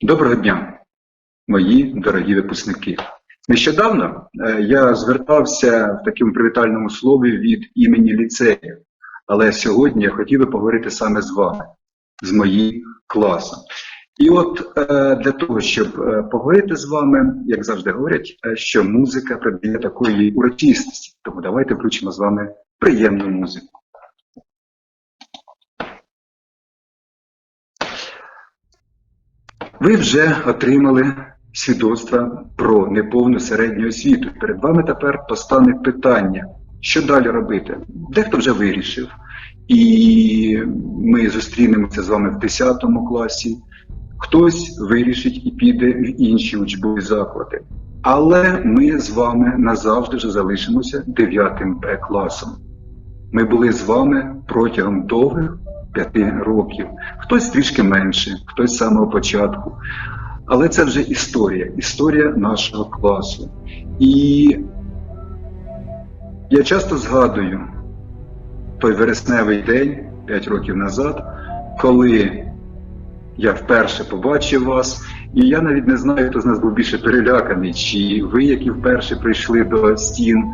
Доброго дня, мої дорогі випускники. Нещодавно е, я звертався в такому привітальному слові від імені ліцею, але сьогодні я хотів би поговорити саме з вами, з моїм класом. І от е, для того, щоб е, поговорити з вами, як завжди говорять, що музика придає такої урочистості. Тому давайте включимо з вами приємну музику. Ви вже отримали свідоцтва про неповну середню освіту. Перед вами тепер постане питання, що далі робити. Дехто вже вирішив, і ми зустрінемося з вами в 10 класі. Хтось вирішить і піде в інші учбові заклади. Але ми з вами назавжди вже залишимося 9 Б класом. Ми були з вами протягом довгих п'яти років. Хтось трішки менше, хтось з самого початку. Але це вже історія, історія нашого класу. І я часто згадую той вересневий день 5 років назад, коли я вперше побачив вас, і я навіть не знаю, хто з нас був більше переляканий, чи ви, які вперше прийшли до стін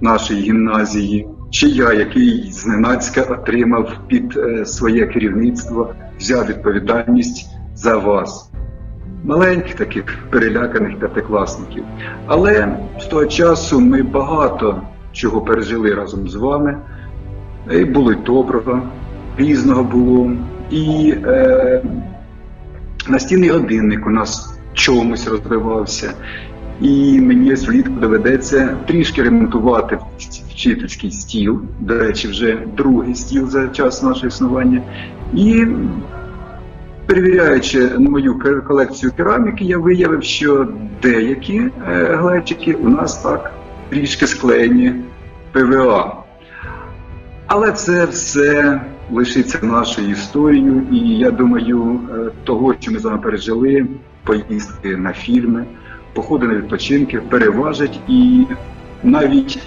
нашої гімназії, чи я, який зненацька отримав під е, своє керівництво, взяв відповідальність за вас. Маленьких таких переляканих п'ятикласників. Але з того часу ми багато чого пережили разом з вами. І було й доброго, різного було. І е, настінний годинник у нас чомусь розвивався. І мені влітку доведеться трішки ремонтувати вчительський стіл, до речі, вже другий стіл за час нашого існування. І перевіряючи мою колекцію кераміки, я виявив, що деякі е, глечики у нас так трішки склеєні ПВА. Але це все лишиться нашою історією, і я думаю, е, того, що ми з вами пережили, поїздки на фільми, походи на відпочинки переважать і навіть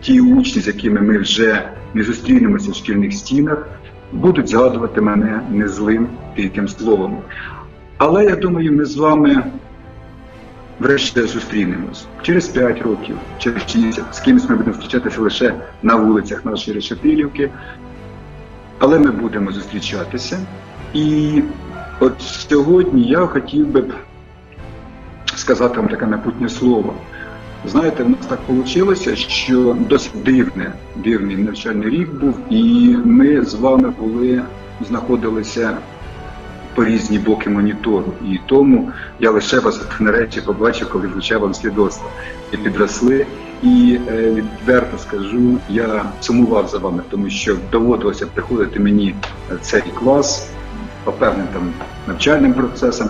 ті учні, з якими ми вже не зустрінемося в шкільних стінах, будуть згадувати мене не злим тільки словом. Але я думаю, ми з вами врешті зустрінемось через 5 років, через 6, з кимось ми будемо зустрічатися лише на вулицях нашої Решетилівки. Але ми будемо зустрічатися. І от сьогодні я хотів би сказати вам таке напутнє слово. Знаєте, в нас так вийшло, що досить дивне, дивний навчальний рік був, і ми з вами були, знаходилися по різні боки монітору. І тому я лише вас нарешті побачив, коли вручав вам свідоцтво. І підросли. І е, відверто скажу, я сумував за вами, тому що доводилося приходити мені в цей клас по певним там навчальним процесам.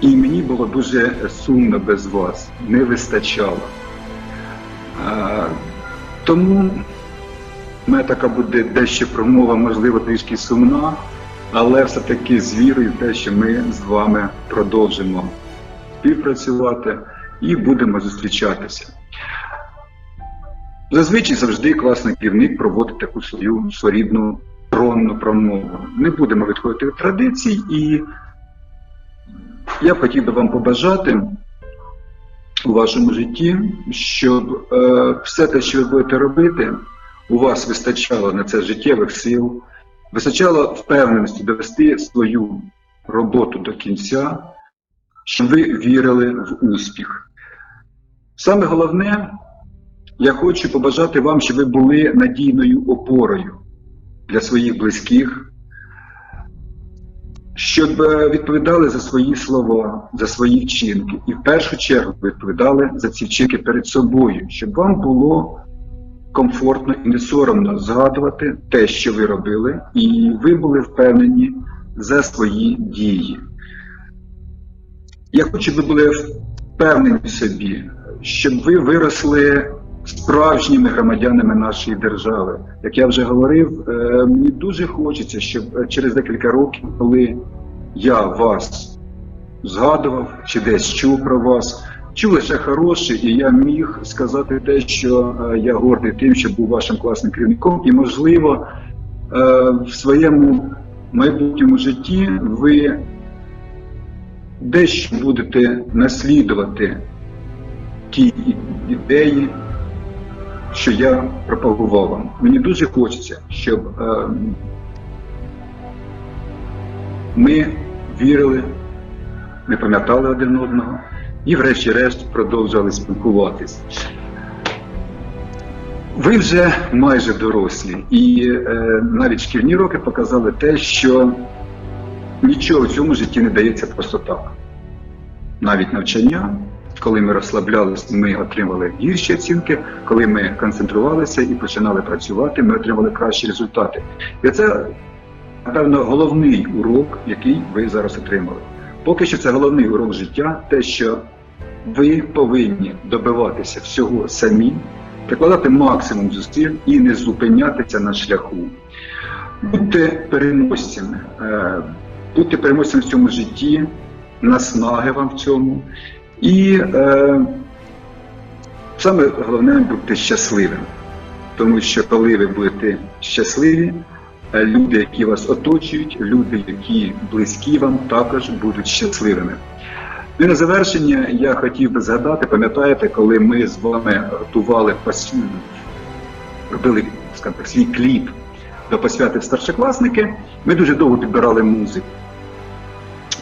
І мені було дуже сумно без вас, не вистачало. А, тому така буде дещо промова, можливо, трішки сумна, але все-таки з вірою в те, що ми з вами продовжимо співпрацювати і будемо зустрічатися. Зазвичай завжди класний керівник проводить таку свою своєрідну тронну промову. Не будемо відходити від традицій, і я б хотів би вам побажати у вашому житті, щоб е, все те, що ви будете робити, у вас вистачало на це життєвих сил, вистачало впевненості довести свою роботу до кінця, щоб ви вірили в успіх. Саме головне, я хочу побажати вам, щоб ви були надійною опорою для своїх близьких, щоб е, відповідали за свої слова, за свої вчинки, і в першу чергу відповідали за ці вчинки перед собою, щоб вам було комфортно і не соромно згадувати те, що ви робили, і ви були впевнені за свої дії. Я хочу, щоб ви були впевнені в собі, щоб ви виросли справжніми громадянами нашої держави. Як я вже говорив, е, мені дуже хочеться, щоб е, через декілька років, коли я вас згадував чи десь чув про вас, чув лише хороше, і я міг сказати те, що е, я гордий тим, що був вашим класним керівником, і можливо в своєму майбутньому житті ви дещо будете наслідувати ті ідеї, що я пропагував вам. Мені дуже хочеться, щоб е, ми вірили, ми пам'ятали один одного і, врешті-решт, продовжували спілкуватись. Ви вже майже дорослі, і е, навіть шкільні роки показали те, що нічого в цьому житті не дається просто так. Навіть навчання, коли ми розслаблялися, ми отримали гірші оцінки, коли ми концентрувалися і починали працювати, ми отримали кращі результати. І це, напевно, головний урок, який ви зараз отримали. Поки що це головний урок життя, те, що ви повинні добиватися всього самі, прикладати максимум зусиль і не зупинятися на шляху. Будьте переможцями, е, будьте переможцями в цьому житті, наснаги вам в цьому. І е, саме головне будьте щасливим. Тому що коли ви будете щасливі, е, люди, які вас оточують, люди, які близькі вам, також будуть щасливими. І на завершення я хотів би згадати, пам'ятаєте, коли ми з вами готували робили скажімо так, свій кліп до посвяти старшокласники, ми дуже довго підбирали музику.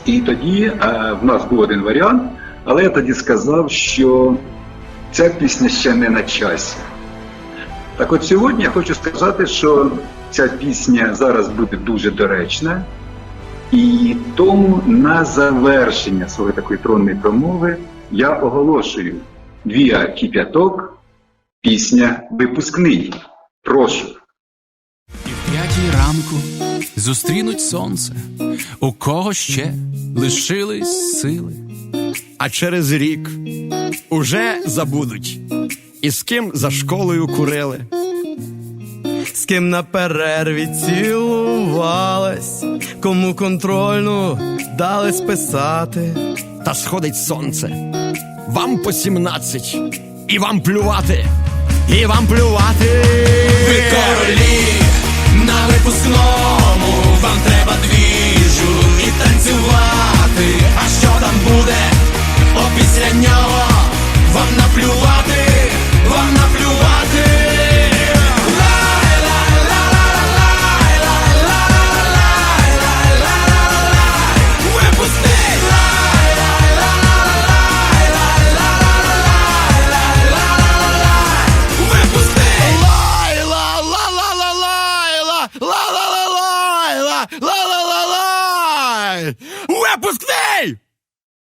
І тоді е, в нас був один варіант, але я тоді сказав, що ця пісня ще не на часі. Так от сьогодні я хочу сказати, що ця пісня зараз буде дуже доречна. І тому на завершення своєї такої тронної промови я оголошую Віа Кіп'яток, пісня Випускний. Прошу. І в п'ятій ранку зустрінуть сонце, у кого ще лишились сили. А через рік уже забудуть, і з ким за школою курили, з ким на перерві цілувалась, кому контрольну дали списати. Та сходить сонце, вам по сімнадцять, і вам плювати, і вам плювати. Ви королі на випускному, вам треба двіжу і танцювати.